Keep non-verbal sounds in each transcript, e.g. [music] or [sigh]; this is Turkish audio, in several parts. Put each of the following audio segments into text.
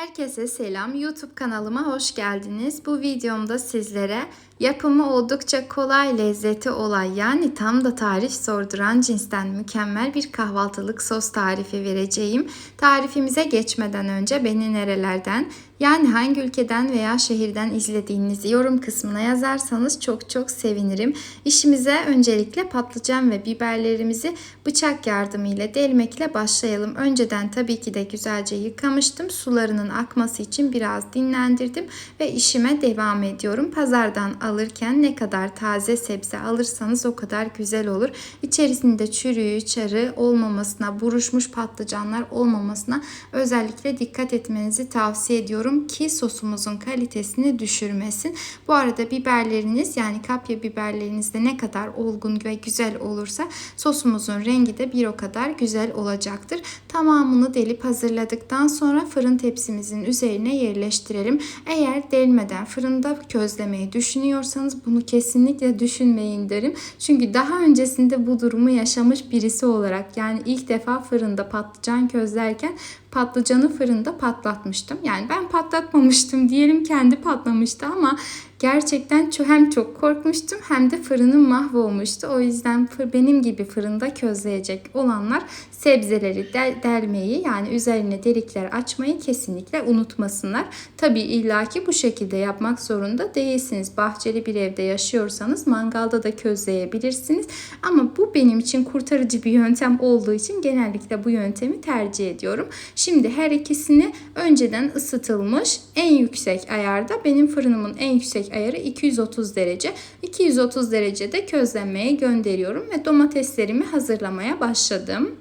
Herkese selam. YouTube kanalıma hoş geldiniz. Bu videomda sizlere yapımı oldukça kolay, lezzeti olay yani tam da tarif sorduran cinsten mükemmel bir kahvaltılık sos tarifi vereceğim. Tarifimize geçmeden önce beni nerelerden yani hangi ülkeden veya şehirden izlediğinizi yorum kısmına yazarsanız çok çok sevinirim. İşimize öncelikle patlıcan ve biberlerimizi bıçak yardımıyla delmekle başlayalım. Önceden tabii ki de güzelce yıkamıştım. Sularının akması için biraz dinlendirdim ve işime devam ediyorum. Pazardan alırken ne kadar taze sebze alırsanız o kadar güzel olur. İçerisinde çürüğü, çarı olmamasına, buruşmuş patlıcanlar olmamasına özellikle dikkat etmenizi tavsiye ediyorum ki sosumuzun kalitesini düşürmesin. Bu arada biberleriniz yani kapya biberleriniz de ne kadar olgun ve güzel olursa sosumuzun rengi de bir o kadar güzel olacaktır. Tamamını delip hazırladıktan sonra fırın tepsimizin üzerine yerleştirelim. Eğer delmeden fırında közlemeyi düşünüyorsanız bunu kesinlikle düşünmeyin derim. Çünkü daha öncesinde bu durumu yaşamış birisi olarak yani ilk defa fırında patlıcan közlerken patlıcanı fırında patlatmıştım. Yani ben patlatmamıştım diyelim kendi patlamıştı ama gerçekten hem çok korkmuştum hem de fırının mahvolmuştu. O yüzden benim gibi fırında közleyecek olanlar sebzeleri del delmeyi yani üzerine delikler açmayı kesinlikle unutmasınlar. Tabii illaki bu şekilde yapmak zorunda değilsiniz. Bahçeli bir evde yaşıyorsanız mangalda da közleyebilirsiniz. Ama bu benim için kurtarıcı bir yöntem olduğu için genellikle bu yöntemi tercih ediyorum. Şimdi her ikisini önceden ısıtılmış en yüksek ayarda benim fırınımın en yüksek ayarı 230 derece. 230 derecede közlenmeye gönderiyorum ve domateslerimi hazırlamaya başladım.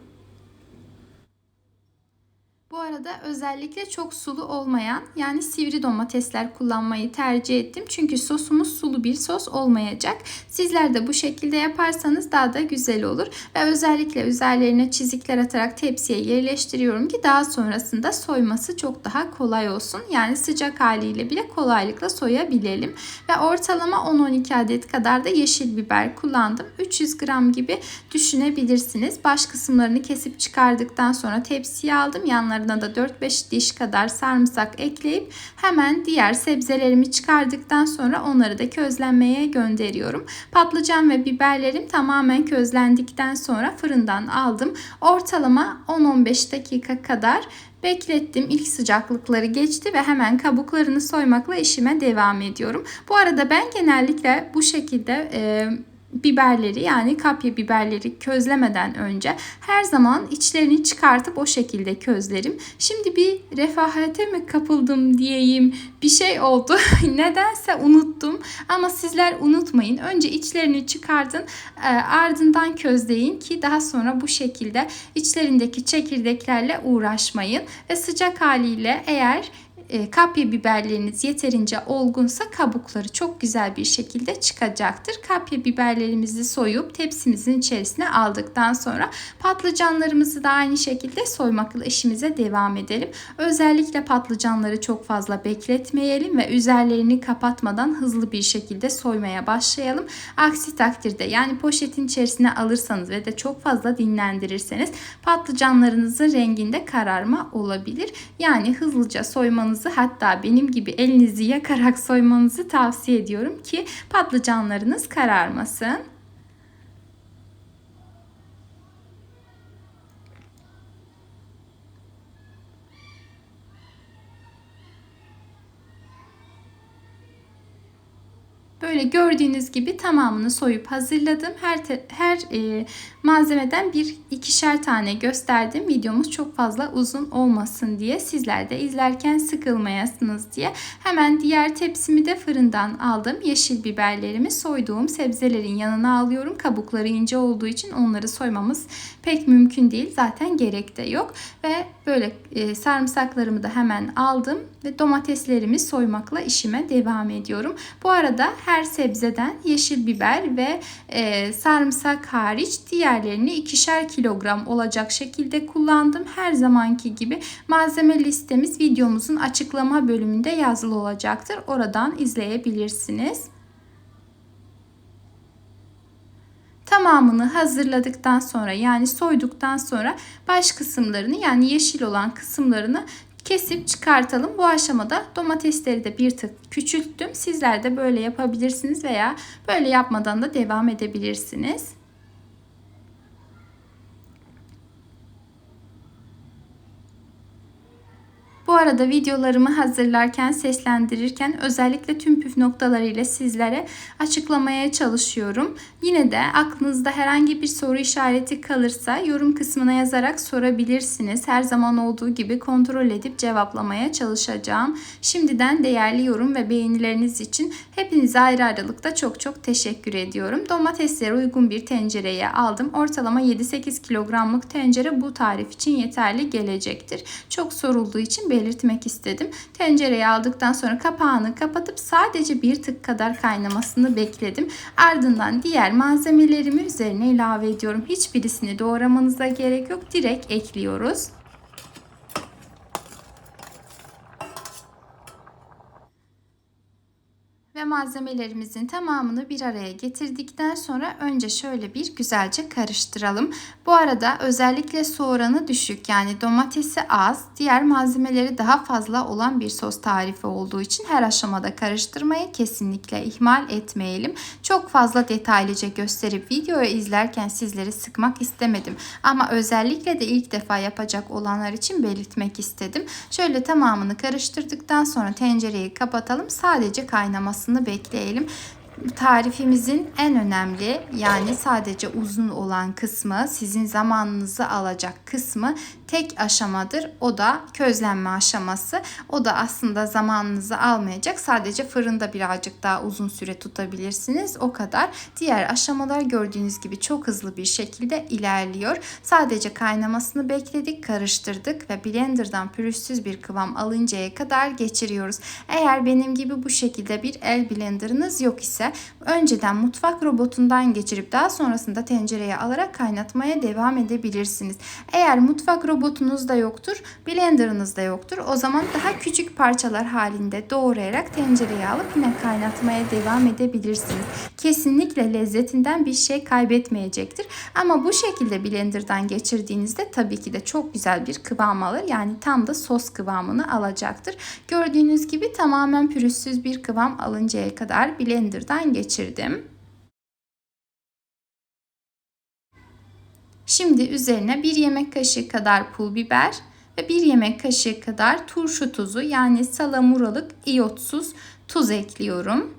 Bu arada özellikle çok sulu olmayan yani sivri domatesler kullanmayı tercih ettim. Çünkü sosumuz sulu bir sos olmayacak. Sizler de bu şekilde yaparsanız daha da güzel olur. Ve özellikle üzerlerine çizikler atarak tepsiye yerleştiriyorum ki daha sonrasında soyması çok daha kolay olsun. Yani sıcak haliyle bile kolaylıkla soyabilelim. Ve ortalama 10-12 adet kadar da yeşil biber kullandım. 300 gram gibi düşünebilirsiniz. Baş kısımlarını kesip çıkardıktan sonra tepsiye aldım. Yanlarına da 4-5 diş kadar sarımsak ekleyip hemen diğer sebzelerimi çıkardıktan sonra onları da közlenmeye gönderiyorum. Patlıcan ve biberlerim tamamen közlendikten sonra fırından aldım. Ortalama 10-15 dakika kadar Beklettim. İlk sıcaklıkları geçti ve hemen kabuklarını soymakla işime devam ediyorum. Bu arada ben genellikle bu şekilde e, biberleri yani kapya biberleri közlemeden önce her zaman içlerini çıkartıp o şekilde közlerim. Şimdi bir refahate mi kapıldım diyeyim bir şey oldu. [laughs] Nedense unuttum ama sizler unutmayın. Önce içlerini çıkartın e, ardından közleyin ki daha sonra bu şekilde içlerindeki çekirdeklerle uğraşmayın. Ve sıcak haliyle eğer kapya biberleriniz yeterince olgunsa kabukları çok güzel bir şekilde çıkacaktır. Kapya biberlerimizi soyup tepsimizin içerisine aldıktan sonra patlıcanlarımızı da aynı şekilde soymakla işimize devam edelim. Özellikle patlıcanları çok fazla bekletmeyelim ve üzerlerini kapatmadan hızlı bir şekilde soymaya başlayalım. Aksi takdirde yani poşetin içerisine alırsanız ve de çok fazla dinlendirirseniz patlıcanlarınızın renginde kararma olabilir. Yani hızlıca soymanız soymanızı hatta benim gibi elinizi yakarak soymanızı tavsiye ediyorum ki patlıcanlarınız kararmasın. Böyle gördüğünüz gibi tamamını soyup hazırladım. Her te, her e, malzemeden bir ikişer tane gösterdim. Videomuz çok fazla uzun olmasın diye sizler de izlerken sıkılmayasınız diye. Hemen diğer tepsimi de fırından aldım. Yeşil biberlerimi soyduğum sebzelerin yanına alıyorum. Kabukları ince olduğu için onları soymamız pek mümkün değil. Zaten gerek de yok. Ve böyle e, sarımsaklarımı da hemen aldım ve domateslerimi soymakla işime devam ediyorum. Bu arada her sebzeden yeşil biber ve e, sarımsak hariç diğerlerini ikişer kilogram olacak şekilde kullandım. Her zamanki gibi malzeme listemiz videomuzun açıklama bölümünde yazılı olacaktır. Oradan izleyebilirsiniz. Tamamını hazırladıktan sonra yani soyduktan sonra baş kısımlarını yani yeşil olan kısımlarını kesip çıkartalım. Bu aşamada domatesleri de bir tık küçülttüm. Sizler de böyle yapabilirsiniz veya böyle yapmadan da devam edebilirsiniz. Bu arada videolarımı hazırlarken, seslendirirken özellikle tüm püf noktalarıyla sizlere açıklamaya çalışıyorum. Yine de aklınızda herhangi bir soru işareti kalırsa yorum kısmına yazarak sorabilirsiniz. Her zaman olduğu gibi kontrol edip cevaplamaya çalışacağım. Şimdiden değerli yorum ve beğenileriniz için hepinize ayrı aralıkta çok çok teşekkür ediyorum. Domatesleri uygun bir tencereye aldım. Ortalama 7-8 kilogramlık tencere bu tarif için yeterli gelecektir. Çok sorulduğu için belirtmek istedim. Tencereye aldıktan sonra kapağını kapatıp sadece bir tık kadar kaynamasını bekledim. Ardından diğer malzemelerimi üzerine ilave ediyorum. Hiçbirisini doğramanıza gerek yok. Direkt ekliyoruz. Ve malzemelerimizin tamamını bir araya getirdikten sonra önce şöyle bir güzelce karıştıralım. Bu arada özellikle soğuranı düşük yani domatesi az, diğer malzemeleri daha fazla olan bir sos tarifi olduğu için her aşamada karıştırmayı kesinlikle ihmal etmeyelim. Çok fazla detaylıca gösterip videoyu izlerken sizleri sıkmak istemedim. Ama özellikle de ilk defa yapacak olanlar için belirtmek istedim. Şöyle tamamını karıştırdıktan sonra tencereyi kapatalım. Sadece kaynamasını olmasını bekleyelim. Tarifimizin en önemli yani sadece uzun olan kısmı sizin zamanınızı alacak kısmı tek aşamadır. O da közlenme aşaması. O da aslında zamanınızı almayacak. Sadece fırında birazcık daha uzun süre tutabilirsiniz. O kadar. Diğer aşamalar gördüğünüz gibi çok hızlı bir şekilde ilerliyor. Sadece kaynamasını bekledik, karıştırdık ve blenderdan pürüzsüz bir kıvam alıncaya kadar geçiriyoruz. Eğer benim gibi bu şekilde bir el blenderınız yok ise önceden mutfak robotundan geçirip daha sonrasında tencereye alarak kaynatmaya devam edebilirsiniz. Eğer mutfak robotu robotunuz da yoktur, blenderınız da yoktur. O zaman daha küçük parçalar halinde doğrayarak tencereye alıp yine kaynatmaya devam edebilirsiniz. Kesinlikle lezzetinden bir şey kaybetmeyecektir. Ama bu şekilde blenderdan geçirdiğinizde tabii ki de çok güzel bir kıvam alır. Yani tam da sos kıvamını alacaktır. Gördüğünüz gibi tamamen pürüzsüz bir kıvam alıncaya kadar blenderdan geçirdim. Şimdi üzerine bir yemek kaşığı kadar pul biber ve bir yemek kaşığı kadar turşu tuzu yani salamuralık iyotsuz tuz ekliyorum.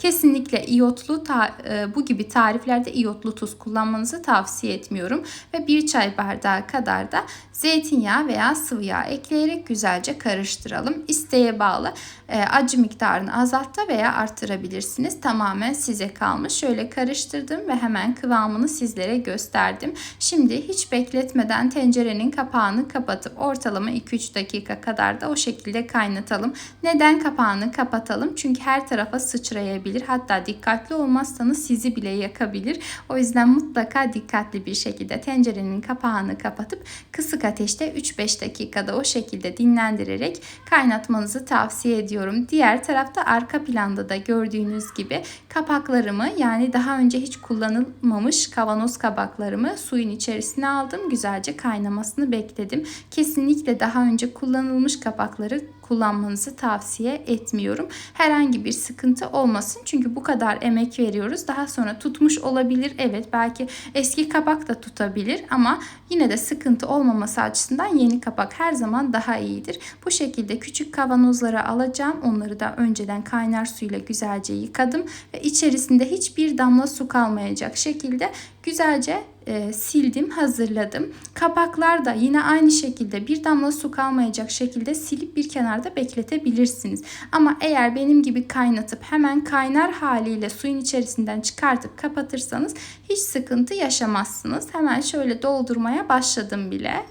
Kesinlikle iyotlu e, bu gibi tariflerde iyotlu tuz kullanmanızı tavsiye etmiyorum ve bir çay bardağı kadar da zeytinyağı veya sıvı yağ ekleyerek güzelce karıştıralım. İsteğe bağlı e, acı miktarını azaltta veya arttırabilirsiniz. Tamamen size kalmış. Şöyle karıştırdım ve hemen kıvamını sizlere gösterdim. Şimdi hiç bekletmeden tencerenin kapağını kapatıp ortalama 2-3 dakika kadar da o şekilde kaynatalım. Neden kapağını kapatalım? Çünkü her tarafa sıçrayabilir. Hatta dikkatli olmazsanız sizi bile yakabilir. O yüzden mutlaka dikkatli bir şekilde tencerenin kapağını kapatıp kısık ateşte 3-5 dakikada o şekilde dinlendirerek kaynatmanızı tavsiye ediyorum. Diğer tarafta arka planda da gördüğünüz gibi kapaklarımı yani daha önce hiç kullanılmamış kavanoz kabaklarımı suyun içerisine aldım. Güzelce kaynamasını bekledim. Kesinlikle daha önce kullanılmış kapakları kullanmanızı tavsiye etmiyorum. Herhangi bir sıkıntı olmasın. Çünkü bu kadar emek veriyoruz. Daha sonra tutmuş olabilir. Evet belki eski kapak da tutabilir ama yine de sıkıntı olmaması açısından yeni kapak her zaman daha iyidir. Bu şekilde küçük kavanozlara alacağım. Onları da önceden kaynar suyla güzelce yıkadım ve içerisinde hiçbir damla su kalmayacak şekilde güzelce e, sildim, hazırladım. Kapaklar da yine aynı şekilde bir damla su kalmayacak şekilde silip bir kenarda bekletebilirsiniz. Ama eğer benim gibi kaynatıp hemen kaynar haliyle suyun içerisinden çıkartıp kapatırsanız hiç sıkıntı yaşamazsınız. Hemen şöyle doldurmaya başladım bile.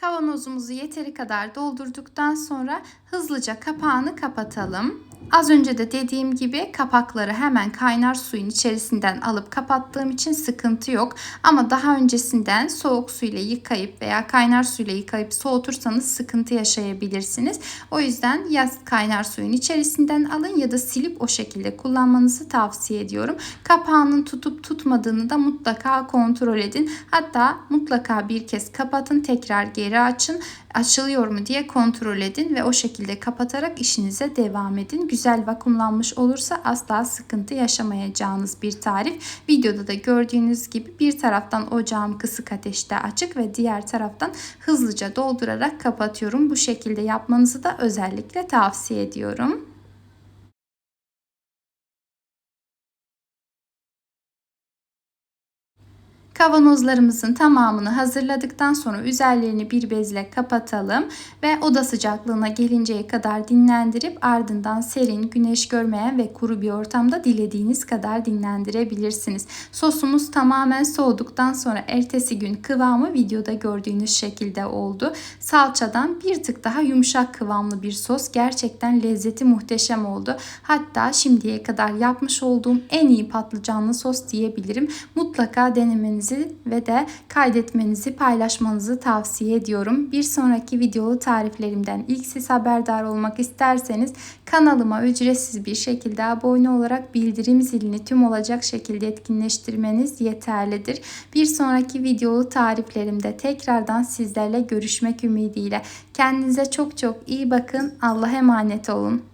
Kavanozumuzu yeteri kadar doldurduktan sonra hızlıca kapağını kapatalım Az önce de dediğim gibi kapakları hemen kaynar suyun içerisinden alıp kapattığım için sıkıntı yok. Ama daha öncesinden soğuk suyla yıkayıp veya kaynar suyla yıkayıp soğutursanız sıkıntı yaşayabilirsiniz. O yüzden ya kaynar suyun içerisinden alın ya da silip o şekilde kullanmanızı tavsiye ediyorum. Kapağının tutup tutmadığını da mutlaka kontrol edin. Hatta mutlaka bir kez kapatın tekrar geri açın açılıyor mu diye kontrol edin ve o şekilde kapatarak işinize devam edin. Güzel vakumlanmış olursa asla sıkıntı yaşamayacağınız bir tarif. Videoda da gördüğünüz gibi bir taraftan ocağım kısık ateşte açık ve diğer taraftan hızlıca doldurarak kapatıyorum. Bu şekilde yapmanızı da özellikle tavsiye ediyorum. Kavanozlarımızın tamamını hazırladıktan sonra üzerlerini bir bezle kapatalım ve oda sıcaklığına gelinceye kadar dinlendirip ardından serin, güneş görmeyen ve kuru bir ortamda dilediğiniz kadar dinlendirebilirsiniz. Sosumuz tamamen soğuduktan sonra ertesi gün kıvamı videoda gördüğünüz şekilde oldu. Salçadan bir tık daha yumuşak kıvamlı bir sos. Gerçekten lezzeti muhteşem oldu. Hatta şimdiye kadar yapmış olduğum en iyi patlıcanlı sos diyebilirim. Mutlaka denemenizi ve de kaydetmenizi, paylaşmanızı tavsiye ediyorum. Bir sonraki videolu tariflerimden ilk siz haberdar olmak isterseniz kanalıma ücretsiz bir şekilde abone olarak bildirim zilini tüm olacak şekilde etkinleştirmeniz yeterlidir. Bir sonraki videolu tariflerimde tekrardan sizlerle görüşmek ümidiyle. Kendinize çok çok iyi bakın. Allah'a emanet olun.